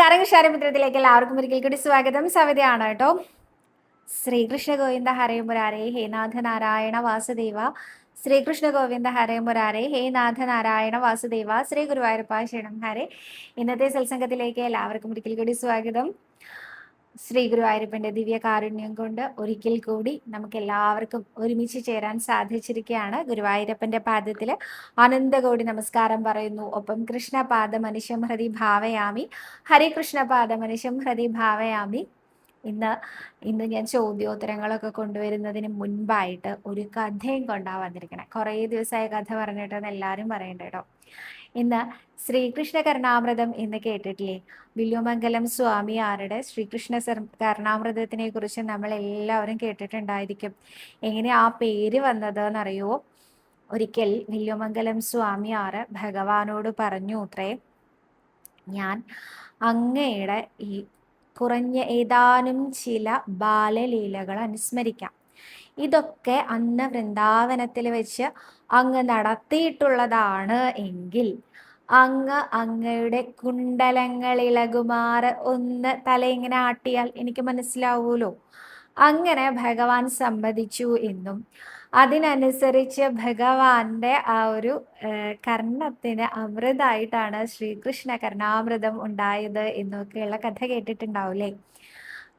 നമസ്കാരം. കൃഷാരമിത്രത്തിലേക്ക് എല്ലാവർക്കും ഒരിക്കൽ കൂടി സ്വാഗതം. സവിതയാണ് കേട്ടോ. ശ്രീകൃഷ്ണ ഗോവിന്ദ ഹരേ മുരാരേ ഹേ നാഥ നാരായണ വാസുദേവ. ശ്രീകൃഷ്ണ ഗോവിന്ദ ഹരേ മുരാരേ ഹേ നാഥ നാരായണ വാസുദേവ. ശ്രീ ഗുരുവായൂരപ്പ ശരണം ഹരേ. ഇന്നത്തെ സത്സംഗത്തിലേക്ക് എല്ലാവർക്കും ഒരിക്കൽ കൂടി സ്വാഗതം. ശ്രീ ഗുരുവായൂരപ്പന്റെ ദിവ്യ കാരുണ്യം കൊണ്ട് ഒരിക്കൽ കൂടി നമുക്ക് എല്ലാവർക്കും ഒരുമിച്ച് ചേരാൻ സാധിച്ചിരിക്കുകയാണ് ഗുരുവായൂരപ്പന്റെ പാദത്തിൽ അനന്തകോടി നമസ്കാരം പറയുന്നു. ഒപ്പം കൃഷ്ണപാദ മനുഷ്യം ഹൃദി ഭാവയാമി. ഹരികൃഷ്ണപാദ മനുഷ്യം ഹൃദി ഭാവയാമി. ഇന്ന് ഇന്ന് ഞാൻ ചോദ്യോത്തരങ്ങളൊക്കെ കൊണ്ടുവരുന്നതിന് മുൻപായിട്ട് ഒരു കഥയും കൊണ്ടാ വന്നിരിക്കണേ. കുറേ ദിവസമായ കഥ പറഞ്ഞിട്ടെന്ന് എല്ലാവരും പറയണ്ട കേട്ടോ. ഇന്ന് ശ്രീകൃഷ്ണ കരുണാമൃതം എന്ന് കേട്ടിട്ടില്ലേ? വില്ലുമംഗലം സ്വാമിയാരുടെ ശ്രീകൃഷ്ണ സർ- കരുണാമൃതത്തിനെ കുറിച്ച് നമ്മൾ എല്ലാവരും കേട്ടിട്ടുണ്ടായിരിക്കും. എങ്ങനെ ആ പേര് വന്നത് എന്നറിയോ ഒരിക്കൽ വില്ലുമംഗലം സ്വാമിയാറ് ഭഗവാനോട് പറഞ്ഞു അത്രേ ഞാൻ അങ്ങയുടെ ഈ കുറഞ്ഞ ഏതാനും ചില ബാലലീലകൾ അനുസ്മരിക്കാം. ഇതൊക്കെ അന്ന് വൃന്ദാവനത്തിൽ വെച്ച് അങ്ങ് നടത്തിയിട്ടുള്ളതാണ് എങ്കിൽ അങ്ങ് അങ്ങയുടെ കുണ്ടലങ്ങൾ ഇളകുമാറ് ഒന്ന് തല ഇങ്ങനെ ആട്ടിയാൽ എനിക്ക് മനസ്സിലാവൂലോ അങ്ങനെ ഭഗവാൻ സമ്മതിച്ചു എന്നും അതിനനുസരിച്ച് ഭഗവാന്റെ ആ ഒരു കർണത്തിന് അമൃതായിട്ടാണ് ശ്രീകൃഷ്ണ കർണാമൃതം ഉണ്ടായത് എന്നൊക്കെയുള്ള കഥ കേട്ടിട്ടുണ്ടാവില്ലേ?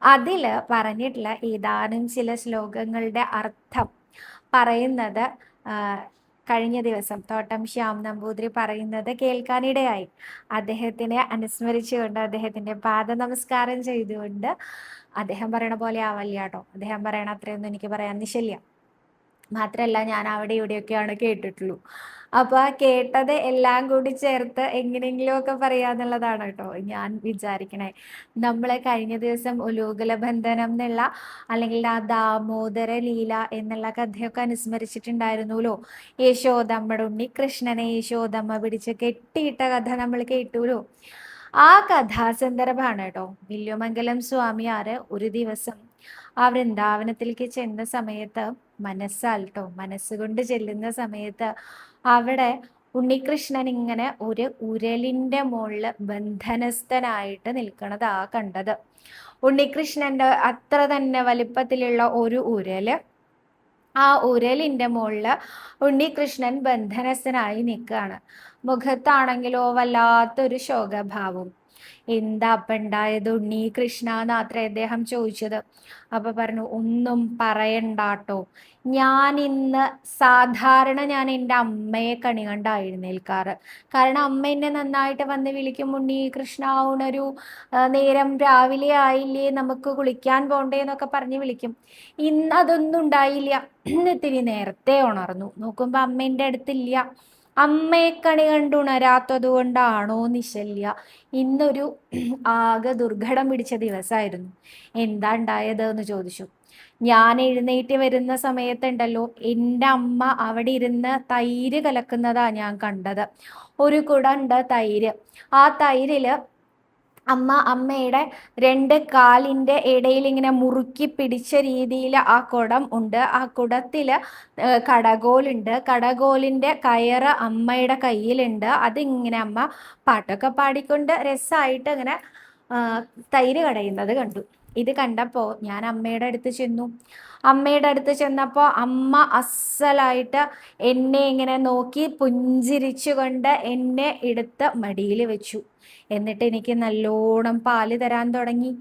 അതിൽ പറഞ്ഞിട്ടുള്ള ഏതാനും ചില ശ്ലോകങ്ങളുടെ അർത്ഥം. പറയുന്നത് കഴിഞ്ഞ ദിവസം തോട്ടം ശ്യാം നമ്പൂതിരി പറയുന്നത് കേൾക്കാനിടയായി. അദ്ദേഹത്തിനെ അനുസ്മരിച്ചുകൊണ്ട് അദ്ദേഹത്തിന്റെ പാദ നമസ്കാരം ചെയ്തുകൊണ്ട് അദ്ദേഹം പറയണ പോലെ ആവല്ല കേട്ടോ അദ്ദേഹം പറയണ അത്രയൊന്നും എനിക്ക് പറയാൻ നിശല്യ മാത്രല്ല ഞാൻ അവിടെ ഇവിടെയൊക്കെയാണ് കേട്ടിട്ടുള്ളൂ. അപ്പൊ ആ കേട്ടത് എല്ലാം കൂടി ചേർത്ത് എങ്ങനെയെങ്കിലും ഒക്കെ പറയാന്നുള്ളതാണ് കേട്ടോ. ഞാൻ വിചാരിക്കണേ നമ്മളെ കഴിഞ്ഞ ദിവസം ഉലൂകല ബന്ധനം എന്നുള്ള അല്ലെങ്കിൽ ആ ദാമോദര ലീല എന്നുള്ള കഥയൊക്കെ അനുസ്മരിച്ചിട്ടുണ്ടായിരുന്നല്ലോ. യശോദമ്മയുടെ ഉണ്ണി കൃഷ്ണനെ യശോദമ്മ പിടിച്ച് കെട്ടിയിട്ട കഥ നമ്മൾ കേട്ടുല്ലോ ആ കഥാസന്ദർഭമാണ് കേട്ടോ. വില്യമംഗലം സ്വാമിയാർ ഒരു ദിവസം ആ വൃന്ദാവനത്തിലേക്ക് ചെന്ന സമയത്ത് മനസ്സാൽ ട്ടോ മനസ്സുകൊണ്ട് ചെല്ലുന്ന സമയത്ത് അവിടെ ഉണ്ണികൃഷ്ണൻ ഇങ്ങനെ ഒരു ഉരലിന്റെ മുകളിൽ ബന്ധനസ്ഥനായിട്ട് നിൽക്കണതാ കണ്ടത്. ഉണ്ണികൃഷ്ണന്റെ അത്ര തന്നെ വലിപ്പത്തിലുള്ള ഒരു ഉരൽ ആ ഉരലിന്റെ മുകളിൽ ഉണ്ണികൃഷ്ണൻ ബന്ധനസ്ഥനായി നിൽക്കുകയാണ്. മുഖത്താണെങ്കിലോ വല്ലാത്തൊരു ശോകഭാവം. എന്താ അപ്പൊ ഉണ്ടായത് ഉണ്ണി കൃഷ്ണ അദ്ദേഹം ചോദിച്ചത്. അപ്പൊ പറഞ്ഞു ഒന്നും പറയണ്ടാട്ടോ. ഞാൻ ഇന്ന് സാധാരണ ഞാൻ എന്റെ അമ്മയെ കണി കണ്ടായിരുന്നേൽക്കാറ് കാരണം അമ്മ എന്നെ നന്നായിട്ട് വന്ന് വിളിക്കും. ഉണ്ണി കൃഷ്ണ ഉണരൂ നേരം രാവിലെ ആയില്ലേ? നമുക്ക് കുളിക്കാൻ പോണ്ടേ എന്നൊക്കെ പറഞ്ഞ് വിളിക്കും. ഇന്ന് അതൊന്നും ഉണ്ടായില്ല. ഇന്ന് ഇത്തിരി നേരത്തെ ഉണർന്നു. നോക്കുമ്പോൾ അമ്മേന്റെ അടുത്തില്ല അമ്മയെ കണി കണ്ടുണരാത്തതുകൊണ്ടാണോ നിശല്യ ഇന്നൊരു ആകെ ദുർഘടം പിടിച്ച ദിവസമായിരുന്നു എന്താ ഉണ്ടായത് എന്ന് ചോദിച്ചു. ഞാൻ എഴുന്നേറ്റ് വരുന്ന സമയത്തുണ്ടല്ലോ എന്റെ അമ്മ അവിടെ ഇരുന്ന് തൈര് കലക്കുന്നതാ ഞാൻ കണ്ടത്. ഒരു കുടണ്ട് തൈര്. ആ തൈരിൽ അമ്മ അമ്മയുടെ രണ്ട് കാലിന്റെ ഇടയിൽ ഇങ്ങനെ മുറുക്കി പിടിച്ച രീതിയിൽ ആ കുടം ഉണ്ട്. ആ കുടത്തിൽ കടകോലുണ്ട്. കടകോലിന്റെ കയറ് അമ്മയുടെ കയ്യിലുണ്ട്. അതിങ്ങനെ അമ്മ പാട്ടൊക്കെ പാടിക്കൊണ്ട് രസമായിട്ട് ഇങ്ങനെ തൈര് കടയുന്നത് കണ്ടു. ഇത് കണ്ടപ്പോൾ ഞാൻ അമ്മയുടെ അടുത്ത് ചെന്നു. അമ്മയുടെ അടുത്ത് ചെന്നപ്പോൾ അമ്മ അസ്സലായിട്ട് എന്നെ ഇങ്ങനെ നോക്കി പുഞ്ചിരിച്ചുകൊണ്ട് എന്നെ എടുത്ത് മടിയിൽ വെച്ചു. എന്നിട്ട് എനിക്ക് നല്ലോണം പാൽ തരാൻ തുടങ്ങി.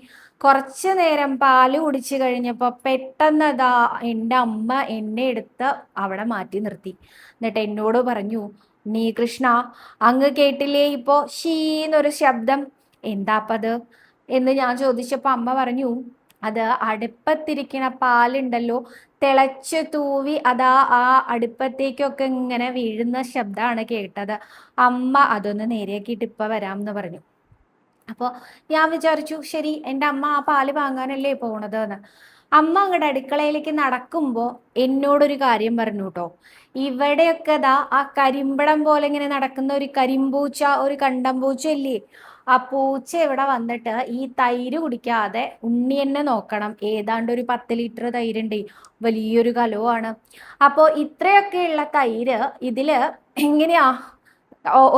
കുറച്ച് നേരം പാൽ കുടിച്ചു കഴിഞ്ഞപ്പോൾ പെട്ടെന്ന് അതാ എന്റെ അമ്മ എന്നെ എടുത്ത് അവിടെ മാറ്റി നിർത്തി. എന്നിട്ട് എന്നോട് പറഞ്ഞു നീ കൃഷ്ണ അങ്ങ് കേട്ടില്ലേ ഇപ്പോ? ഷീന്നൊരു ശബ്ദം. എന്താപ്പത്? എന്ന് ഞാൻ ചോദിച്ചപ്പോൾ അമ്മ പറഞ്ഞു അത് അടുപ്പത്തിരിക്കണ പാലുണ്ടല്ലോ തിളച്ച് തൂവി അതാ ആ അടുപ്പത്തേക്കൊക്കെ ഇങ്ങനെ വീഴുന്ന ശബ്ദമാണ് കേട്ടത്. അമ്മ അതൊന്ന് നേരെയാക്കിയിട്ട് ഇപ്പൊ വരാം എന്ന് പറഞ്ഞു. അപ്പോൾ ഞാൻ വിചാരിച്ചു ശരി എന്റെ അമ്മ ആ പാൽ വാങ്ങാനല്ലേ പോണത് എന്ന് അമ്മ അങ്ങോട്ട് അടുക്കളയിലേക്ക് നടക്കുമ്പോൾ എന്നോടൊരു കാര്യം പറഞ്ഞു കേട്ടോ ഇവിടെയൊക്കെ ദാ ആ കരിമ്പടം പോലെ ഇങ്ങനെ നടക്കുന്ന ഒരു കരിമ്പൂച്ച ഒരു കണ്ടംപൂച്ച ഇല്ലേ ആ പൂച്ച ഇവിടെ വന്നിട്ട് ഈ തൈര് കുടിക്കാതെ ഉണ്ണി തന്നെ നോക്കണം. ഏതാണ്ട് ഒരു പത്ത് ലിറ്റർ തൈരുണ്ട്. വലിയൊരു കലവുമാണ്. അപ്പോൾ ഇത്രയൊക്കെയുള്ള തൈര് ഇതിൽ എങ്ങനെയാ?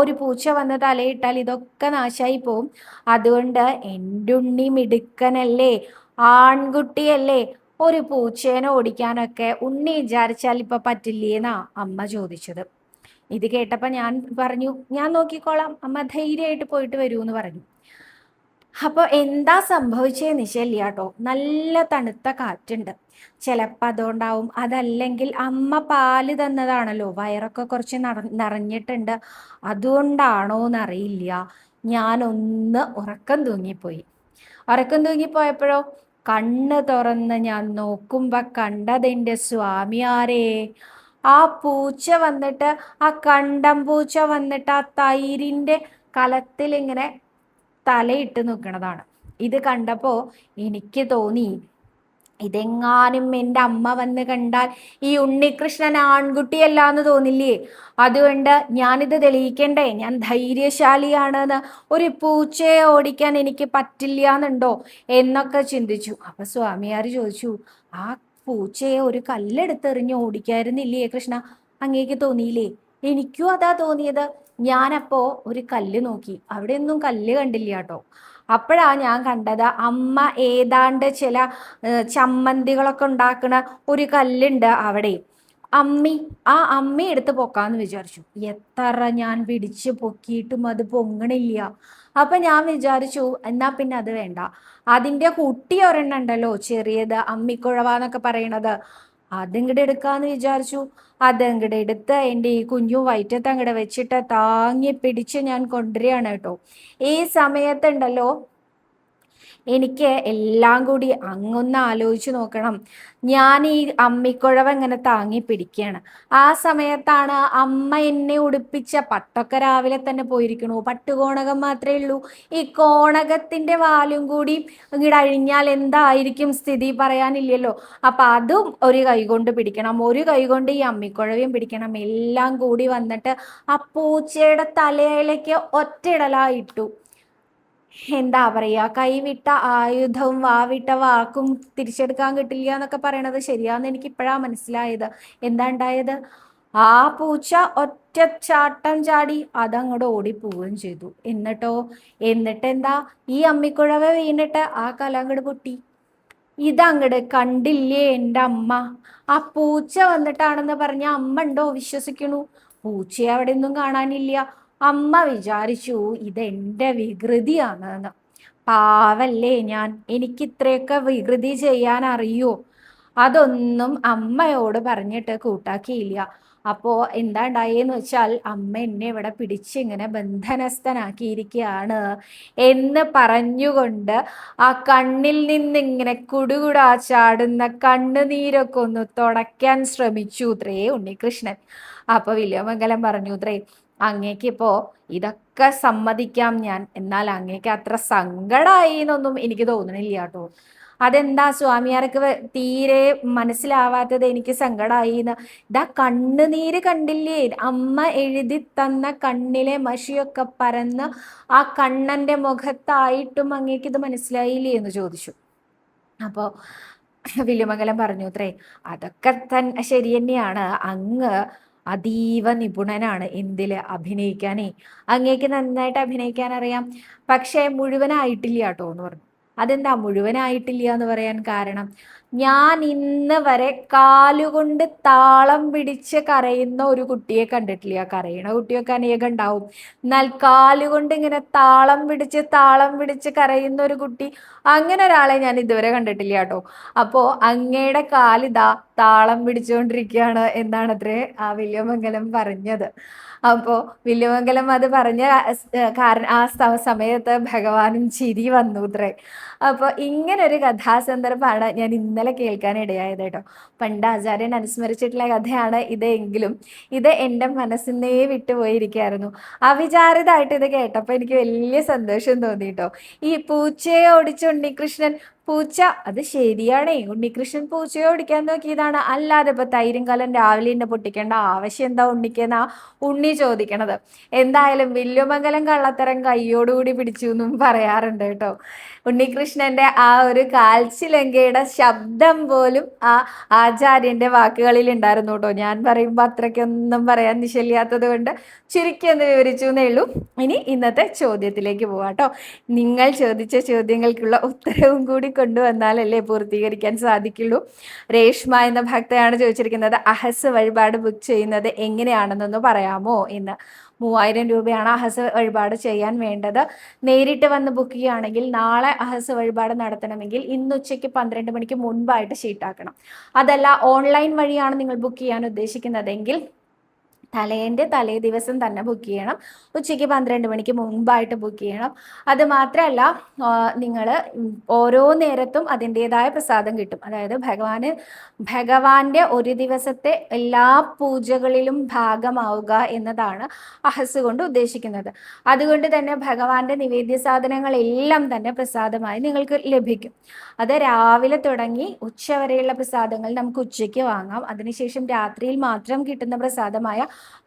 ഒരു പൂച്ച വന്ന് തലയിട്ടാൽ ഇതൊക്കെ നാശമായി പോവും. അതുകൊണ്ട് എന്റെ ഉണ്ണി മിടുക്കനല്ലേ ആൺകുട്ടിയല്ലേ ഒരു പൂച്ചേനെ ഓടിക്കാനൊക്കെ ഉണ്ണി വിചാരിച്ചാൽ ഇപ്പൊ പറ്റില്ലേന്നാ അമ്മ ചോദിച്ചത്. ഇത് കേട്ടപ്പോൾ ഞാൻ പറഞ്ഞു ഞാൻ നോക്കിക്കോളാം അമ്മ ധൈര്യമായിട്ട് പോയിട്ട് വരൂ എന്ന് പറഞ്ഞു. അപ്പോൾ എന്താ സംഭവിച്ചതെന്ന് നിശല്യ കേട്ടോ നല്ല തണുത്ത കാറ്റുണ്ട്. ചിലപ്പോൾ അതുകൊണ്ടാവും അതല്ലെങ്കിൽ അമ്മ പാൽ തന്നതാണല്ലോ വയറൊക്കെ കുറച്ച് നിറഞ്ഞിട്ടുണ്ട്. അതുകൊണ്ടാണോ എന്നറിയില്ല ഞാനൊന്ന് ഉറക്കം തൂങ്ങിപ്പോയി. ഉറക്കം തൂങ്ങിപ്പോയപ്പോഴോ കണ്ണ് തുറന്ന് ഞാൻ നോക്കുമ്പോ കണ്ടതെന്റെ സ്വാമിയാരേ ആ പൂച്ച വന്നിട്ട് ആ കണ്ടം പൂച്ച വന്നിട്ട് ആ തൈരിന്റെ കലത്തിൽ ഇങ്ങനെ തലയിട്ട് നിൽക്കുന്നതാണ് ഇത് കണ്ടപ്പോൾ എനിക്ക് തോന്നി ഇതെങ്ങാനും എന്റെ അമ്മ വന്ന് കണ്ടാൽ ഈ ഉണ്ണികൃഷ്ണൻ ആൺകുട്ടിയല്ല എന്ന് തോന്നില്ലേ? അതുകൊണ്ട് ഞാനിത് തെളിയിക്കണ്ടേ ഞാൻ ധൈര്യശാലിയാണെന്ന്. ഒരു പൂച്ചയെ ഓടിക്കാൻ എനിക്ക് പറ്റില്ല എന്നുണ്ടോ എന്നൊക്കെ ചിന്തിച്ചു. അപ്പൊ സ്വാമിയാർ ചോദിച്ചു ആ പൂച്ചയെ ഒരു കല്ലെടുത്തെറിഞ്ഞ് ഓടിക്കായിരുന്നില്ലേ കൃഷ്ണ? അങ്ങേക്ക് തോന്നിയില്ലേ? എനിക്കും അതാ തോന്നിയത്. ഞാനപ്പോ ഒരു കല്ല് നോക്കി. അവിടെ ഒന്നും കല്ല് കണ്ടില്ല കേട്ടോ അപ്പോഴാ ഞാൻ കണ്ടത് അമ്മ ഏതാണ്ട് ചില ചമ്മന്തികളൊക്കെ ഉണ്ടാക്കുന്ന ഒരു കല്ലുണ്ട് അവിടെ. അമ്മി ആ അമ്മി എടുത്ത് പൊക്കാന്ന് വിചാരിച്ചു. എത്ര ഞാൻ പിടിച്ച് പൊക്കിയിട്ടും അത് പൊങ്ങണില്ല. അപ്പൊ ഞാൻ വിചാരിച്ചു എന്നാ പിന്നെ അത് വേണ്ട. അതിന്റെ കുട്ടി ഒരെണ്ണം ഉണ്ടല്ലോ ചെറിയത് അമ്മിക്കുഴവാന്നൊക്കെ പറയണത്. അതിങ്ങടെ എടുക്കാന്ന് വിചാരിച്ചു. അതങ്ങടെ എടുത്ത് എന്റെ ഈ കുഞ്ഞു വയറ്റത്ത് അങ്ങടെ വെച്ചിട്ട് താങ്ങി പിടിച്ച് ഞാൻ കൊണ്ടുവരികയാണ് കേട്ടോ. ഈ സമയത്തുണ്ടല്ലോ എനിക്ക് എല്ലാം കൂടി അങ്ങൊന്ന് ആലോചിച്ച് നോക്കണം. ഞാൻ ഈ അമ്മിക്കുഴവ് ഇങ്ങനെ താങ്ങി പിടിക്കുകയാണ് ആ സമയത്താണ് അമ്മ എന്നെ ഉടുപ്പിച്ച പട്ടൊക്കെ രാവിലെ തന്നെ പോയിരിക്കണു. പട്ടുകോണകം മാത്രമേ ഉള്ളൂ. ഈ കോണകത്തിന്റെ വാലും കൂടി ഇങ്ങോട്ട് അഴിഞ്ഞാൽ എന്തായിരിക്കും സ്ഥിതി പറയാനില്ലല്ലോ. അപ്പം അതും ഒരു കൈകൊണ്ട് പിടിക്കണം. ഒരു കൈകൊണ്ട് ഈ അമ്മിക്കുഴവയും പിടിക്കണം. എല്ലാം കൂടി വന്നിട്ട് ആ പൂച്ചയുടെ തലയിലേക്ക് ഒറ്റയിടലായിട്ടു എന്താ പറയാ കൈവിട്ട ആയുധവും വാവിട്ട വാക്കും തിരിച്ചെടുക്കാൻ കിട്ടില്ല എന്നൊക്കെ പറയണത് ശരിയാന്ന് എനിക്ക് ഇപ്പോഴാ മനസ്സിലായത്. എന്താ ഉണ്ടായത്? ആ പൂച്ച ഒറ്റ ചാട്ടം ചാടി അതങ്ങോട്ട് ഓടിപ്പോവുകയും ചെയ്തു. എന്നിട്ടോ? എന്നിട്ട് എന്താ ഈ അമ്മിക്കുഴവ വീണിട്ട് ആ കലങ്ങട് പൊട്ടി. ഇതങ്ങട് കണ്ടില്ലേ എന്റെ അമ്മ? ആ പൂച്ച വന്നിട്ടാണെന്ന് പറഞ്ഞ അമ്മ ഉണ്ടോ വിശ്വസിക്കണു? പൂച്ചയെ അവിടെ ഒന്നും കാണാനില്ല. അമ്മ വിചാരിച്ചു ഇതെന്റെ വികൃതിയാണ് എന്ന് പാവല്ലേ ഞാൻ എനിക്ക് ഇത്രയൊക്കെ വികൃതി ചെയ്യാൻ അറിയോ അതൊന്നും അമ്മയോട് പറഞ്ഞിട്ട് കൂട്ടാക്കിയില്ല. അപ്പോ എന്താ ഉണ്ടായെന്ന് വെച്ചാൽ അമ്മ എന്നെ ഇവിടെ പിടിച്ചിങ്ങനെ ബന്ധനസ്ഥനാക്കിയിരിക്കുകയാണ് എന്ന് പറഞ്ഞുകൊണ്ട് ആ കണ്ണിൽ നിന്ന് നിന്നിങ്ങനെ കുടുകുടാ ചാടുന്ന കണ്ണുനീരൊക്കെ ഒന്ന് തുടയ്ക്കാൻ ശ്രമിച്ചു. ത്രേ ഉണ്ണികൃഷ്ണൻ. അപ്പൊ വില്യമംഗലം പറഞ്ഞു ത്രേ അങ്ങേക്ക് ഇപ്പോ ഇതൊക്കെ സമ്മതിക്കാം ഞാൻ. എന്നാൽ അങ്ങേക്ക് അത്ര സങ്കടമായി എന്നൊന്നും എനിക്ക് തോന്നണില്ല കേട്ടോ. അതെന്താ സ്വാമിയാർക്ക് തീരെ മനസ്സിലാവാത്തത് എനിക്ക് സങ്കടമായി എന്ന്. ഇതാ കണ്ണുനീര് കണ്ടില്ലേ? അമ്മ എഴുതി തന്ന കണ്ണിലെ മഷിയൊക്കെ പരന്ന് ആ കണ്ണന്റെ മുഖത്തായിട്ടും അങ്ങേക്ക് ഇത് മനസ്സിലായില്ലേ എന്ന് ചോദിച്ചു. അപ്പോൾ വില്ലുമംഗലം പറഞ്ഞു അത്രേ അതൊക്കെ തന്നെ ശരി തന്നെയാണ്. അങ്ങ് അതീവ നിപുണനാണ് എന്തിൽ അഭിനയിക്കാനേ. അങ്ങേക്ക് നന്നായിട്ട് അഭിനയിക്കാൻ അറിയാം പക്ഷേ മുഴുവനായിട്ടില്ല കേട്ടോ എന്ന് പറഞ്ഞു. അതെന്താ മുഴുവനായിട്ടില്ല എന്ന് പറയാൻ കാരണം? ഞാൻ ഇന്ന് വരെ കാലുകൊണ്ട് താളം പിടിച്ച് കരയുന്ന ഒരു കുട്ടിയെ കണ്ടിട്ടില്ല. കരയണ കുട്ടിയൊക്കെ അനേകം ഉണ്ടാവും. എന്നാൽ കാലുകൊണ്ട് ഇങ്ങനെ താളം പിടിച്ച് താളം പിടിച്ച് കരയുന്ന ഒരു കുട്ടി അങ്ങനെ ഒരാളെ ഞാൻ ഇതുവരെ കണ്ടിട്ടില്ല കേട്ടോ. അപ്പോൾ അങ്ങയുടെ കാലിതാ താളം പിടിച്ചുകൊണ്ടിരിക്കുകയാണ് എന്നാണ് അത്രേ ആ വില്യമംഗലം പറഞ്ഞത്. അപ്പോൾ വില്യമംഗലം അത് പറഞ്ഞ കാരണം ആ സമയത്ത് ഭഗവാനും ചിരി വന്നു അത്രേ അപ്പോൾ ഇങ്ങനൊരു കഥാസന്ദർഭമാണ് ഞാൻ ഇന്നലെ കേൾക്കാൻ ഇടയായത് കേട്ടോ. പണ്ട് ആചാര്യൻ അനുസ്മരിച്ചിട്ടുള്ള കഥയാണ് ഇതെങ്കിലും. ഇത് എന്റെ മനസ്സിനേ വിട്ടുപോയിരിക്കുകയായിരുന്നു അവിചാരിതമായിട്ട് ഇത് കേട്ടപ്പോൾ എനിക്ക് വലിയ സന്തോഷം തോന്നി കേട്ടോ. ഈ പൂച്ചയെ ഓടിച്ച ഉണ്ണികൃഷ്ണൻ പൂച്ച അത് ശരിയാണേ. ഉണ്ണികൃഷ്ണൻ പൂച്ചയെ ഓടിക്കാൻ നോക്കിയതാണ്. അല്ലാതെ ഇപ്പൊ തൈരും കലം രാവിലെ എന്നെ പൊട്ടിക്കേണ്ട ആവശ്യം എന്താ ഉണ്ണിക്കെന്നാ ഉണ്ണി ചോദിക്കണത്. എന്തായാലും വില്ലുമംഗലം കള്ളത്തരം കയ്യോടുകൂടി പിടിച്ചു എന്നും പറയാറുണ്ട് കേട്ടോ. ഉണ്ണികൃഷ്ണന്റെ ആ ഒരു കാൽച്ചിലങ്കയുടെ ശബ്ദം പോലും ആ ആചാര്യന്റെ വാക്കുകളിൽ ഉണ്ടായിരുന്നു കേട്ടോ. ഞാൻ പറയുമ്പോൾ അത്രയ്ക്കൊന്നും പറയാൻ നിശല്യാത്തത് കൊണ്ട് ചുരുക്കി ഒന്ന് വിവരിച്ചു എന്നേ ഉള്ളൂ. ഇനി ഇന്നത്തെ ചോദ്യത്തിലേക്ക് പോവാട്ടോ നിങ്ങൾ ചോദിച്ച ചോദ്യങ്ങൾക്കുള്ള ഉത്തരവും കൂടി കൊണ്ടുവന്നാലല്ലേ പൂർത്തീകരിക്കാൻ സാധിക്കുള്ളൂ. രേഷ്മ എന്ന ഭക്തയാണ് ചോദിച്ചിരിക്കുന്നത് അഹസ് വഴിപാട് ബുക്ക് ചെയ്യുന്നത് എങ്ങനെയാണെന്നൊന്ന് പറയാമോ എന്ന്. മൂവായിരം രൂപയാണ് അഹസ് വഴിപാട് ചെയ്യാൻ വേണ്ടത്. നേരിട്ട് വന്ന് ബുക്ക് ചെയ്യുകയാണെങ്കിൽ നാളെ അഹസ് വഴിപാട് നടത്തണമെങ്കിൽ ഇന്ന് ഉച്ചയ്ക്ക് പന്ത്രണ്ട് മണിക്ക് മുൻപായിട്ട് ഷീട്ടാക്കണം അതല്ല ഓൺലൈൻ വഴിയാണ് നിങ്ങൾ ബുക്ക് ചെയ്യാൻ ഉദ്ദേശിക്കുന്നതെങ്കിൽ തലേന്റെ തലേ ദിവസം തന്നെ ബുക്ക് ചെയ്യണം. ഉച്ചയ്ക്ക് പന്ത്രണ്ട് മണിക്ക് മുമ്പായിട്ട് ബുക്ക് ചെയ്യണം. അത് മാത്രമല്ല നിങ്ങൾ ഓരോ നേരത്തും അതിന്റെതായ പ്രസാദം കിട്ടും. അതായത് ഭഗവാന് ഭഗവാന്റെ ഒരു ദിവസത്തെ എല്ലാ പൂജകളിലും ഭാഗമാവുക എന്നതാണ് അഹസ് കൊണ്ട് ഉദ്ദേശിക്കുന്നത്. അതുകൊണ്ട് തന്നെ ഭഗവാന്റെ നിവേദ്യ സാധനങ്ങളെല്ലാം തന്നെ പ്രസാദമായി നിങ്ങൾക്ക് ലഭിക്കും. അത് രാവിലെ തുടങ്ങി ഉച്ച വരെയുള്ള പ്രസാദങ്ങൾ നമുക്ക് ഉച്ചയ്ക്ക് വാങ്ങാം. അതിനുശേഷം രാത്രിയിൽ മാത്രം കിട്ടുന്ന പ്രസാദമായ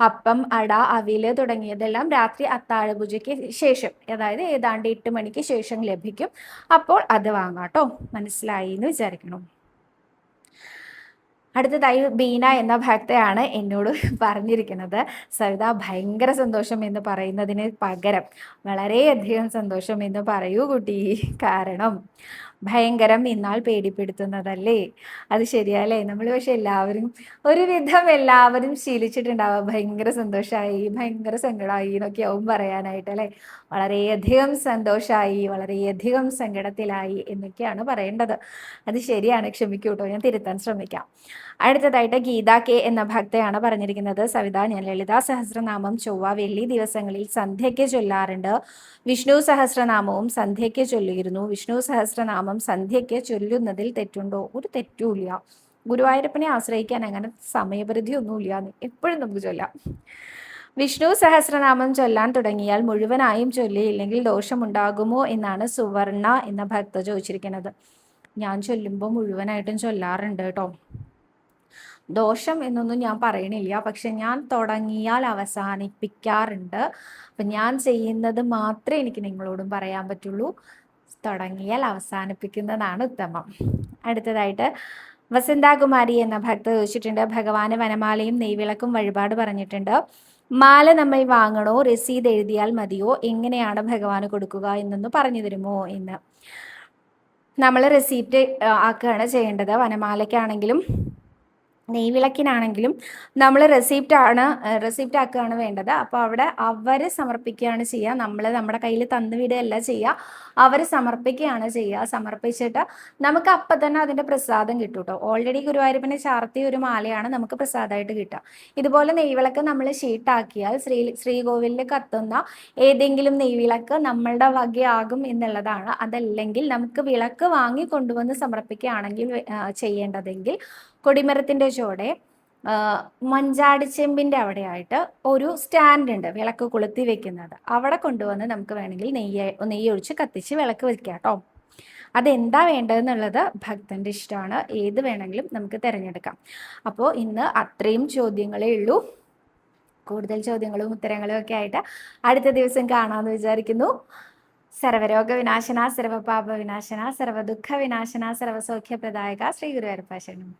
അപ്പം അട അവിൽ തുടങ്ങിയതെല്ലാം രാത്രി അത്താഴപൂജയ്ക്ക് ശേഷം അതായത് ഏതാണ്ട് എട്ട് മണിക്ക് ശേഷം ലഭിക്കും. അപ്പോൾ അത് വാങ്ങാട്ടോ മനസ്സിലായി എന്ന് വിചാരിക്കണം അടുത്തതായി ബീന എന്ന ഭക്തയാണ് എന്നോട് പറഞ്ഞിരിക്കുന്നത്. സവിത ഭയങ്കര സന്തോഷം എന്ന് പറയുന്നതിന് പകരം വളരെയധികം സന്തോഷം എന്ന് പറയൂ കുട്ടി. കാരണം ഭയങ്കരം ഇന്നാൾ പേടിപ്പെടുത്തുന്നതല്ലേ? അത് ശരിയല്ലേ? നമ്മൾ പക്ഷെ എല്ലാവരും ഒരുവിധം എല്ലാവരും ശീലിച്ചിട്ടുണ്ടാവുക ഭയങ്കര സന്തോഷമായി ഭയങ്കര സങ്കടമായി എന്നൊക്കെ ആവും പറയാനായിട്ട് അല്ലേ? വളരെയധികം സന്തോഷമായി വളരെയധികം സങ്കടത്തിലായി എന്നൊക്കെയാണ് പറയേണ്ടത്. അത് ശരിയാണ്. ക്ഷമിക്കൂട്ടോ ഞാൻ തിരുത്താൻ ശ്രമിക്കാം. അടുത്തതായിട്ട് ഗീത കെ എന്ന ഭക്തയാണ് പറഞ്ഞിരിക്കുന്നത്. സവിത ഞാൻ ലളിതാ സഹസ്രനാമം ചൊവ്വ വെള്ളി ദിവസങ്ങളിൽ സന്ധ്യയ്ക്ക് ചൊല്ലാറുണ്ട്. വിഷ്ണു സഹസ്രനാമവും സന്ധ്യയ്ക്ക് ചൊല്ലിയിരുന്നു. വിഷ്ണു സഹസ്രനാമം സന്ധ്യയ്ക്ക് ചൊല്ലുന്നതിൽ തെറ്റുണ്ടോ? ഒരു തെറ്റുമില്ല. ഗുരുവായൂരപ്പനെ ആശ്രയിക്കാൻ അങ്ങനെ സമയപരിധി ഒന്നുമില്ല. എപ്പോഴും നമുക്ക് ചൊല്ലാം. വിഷ്ണു സഹസ്രനാമം ചൊല്ലാൻ തുടങ്ങിയാൽ മുഴുവനായും ചൊല്ലിയില്ലെങ്കിൽ ദോഷമുണ്ടാകുമോ എന്നാണ് സുവർണ എന്ന ഭക്ത ചോദിച്ചിരിക്കുന്നത്. ഞാൻ ചൊല്ലുമ്പോൾ മുഴുവനായിട്ടും ചൊല്ലാറുണ്ട് കേട്ടോ. ദോഷം എന്നൊന്നും ഞാൻ പറയണില്ല. പക്ഷെ ഞാൻ തുടങ്ങിയാൽ അവസാനിപ്പിക്കാറുണ്ട്. അപ്പം ഞാൻ ചെയ്യുന്നത് മാത്രമേ എനിക്ക് നിങ്ങളോടും പറയാൻ പറ്റുള്ളൂ. തുടങ്ങിയാൽ അവസാനിപ്പിക്കുന്നതാണ് ഉത്തമം. അടുത്തതായിട്ട് വസന്താകുമാരി എന്ന ഭക്ത ചോദിച്ചിട്ടുണ്ട്. ഭഗവാന് വനമാലയും നെയ്വിളക്കും വഴിപാട് പറഞ്ഞിട്ടുണ്ട്. മാല നമ്മൾ വാങ്ങണോ? രസീത് എഴുതിയാൽ മതിയോ? എങ്ങനെയാണ് ഭഗവാന് കൊടുക്കുക? എന്നൊന്ന് പറഞ്ഞു തരുമോ? എന്ന്. നമ്മൾ റെസീപ്റ്റ് ആക്കുകയാണ് ചെയ്യേണ്ടത്. വനമാലയ്ക്കാണെങ്കിലും നെയ്വിളക്കിനാണെങ്കിലും നമ്മൾ റെസിപ്റ്റ് ആണ് റെസിപ്റ്റ് ആക്കുകയാണ് വേണ്ടത്. അപ്പോൾ അവിടെ അവർ സമർപ്പിക്കുകയാണ് ചെയ്യുക. നമ്മൾ നമ്മുടെ കയ്യിൽ തന്നുവിടുകയല്ല ചെയ്യുക. അവർ സമർപ്പിക്കുകയാണ് ചെയ്യുക. സമർപ്പിച്ചിട്ട് നമുക്ക് അപ്പം തന്നെ അതിന്റെ പ്രസാദം കിട്ടും കേട്ടോ ഓൾറെഡി ഗുരുവായൂരപ്പനെ ചാർത്തിയ ഒരു മാലയാണ് നമുക്ക് പ്രസാദമായിട്ട് കിട്ടുക. ഇതുപോലെ നെയ്വിളക്ക് നമ്മൾ ഷീട്ടാക്കിയാൽ ശ്രീ ശ്രീകോവിലിൽ കത്തുന്ന ഏതെങ്കിലും നെയ്വിളക്ക് നമ്മളുടെ വകയാകും എന്നുള്ളതാണ്. അതല്ലെങ്കിൽ നമുക്ക് വിളക്ക് വാങ്ങി കൊണ്ടുവന്ന് സമർപ്പിക്കുകയാണെങ്കിൽ ചെയ്യേണ്ടതെങ്കിൽ കൊടിമരത്തിന്റെ ചുവടെ മഞ്ചാടിച്ചെമ്പിന്റെ അവിടെയായിട്ട് ഒരു സ്റ്റാൻഡ് ഉണ്ട് വിളക്ക് കൊളുത്തി വെക്കുന്നത്. അവിടെ കൊണ്ടുവന്ന് നമുക്ക് വേണമെങ്കിൽ നെയ്യ് നെയ്യ് ഒഴിച്ച് കത്തിച്ച് വിളക്ക് വെക്കാം കേട്ടോ. അതെന്താ വേണ്ടതെന്നുള്ളത് ഭക്തന്റെ ഇഷ്ടമാണ്. ഏത് വേണമെങ്കിലും നമുക്ക് തിരഞ്ഞെടുക്കാം. അപ്പോൾ ഇന്ന് അത്രയും ചോദ്യങ്ങളേ ഉള്ളൂ. കൂടുതൽ ചോദ്യങ്ങളും ഉത്തരങ്ങളും ഒക്കെ ആയിട്ട് അടുത്ത ദിവസം കാണാമെന്ന് വിചാരിക്കുന്നു. സർവരോഗ വിനാശന സർവപാപ വിനാശന സർവദുഃഖ വിനാശന സർവസൗഖ്യപ്രദായക ശ്രീ ഗുരുവായൂരപ്പ ശരണം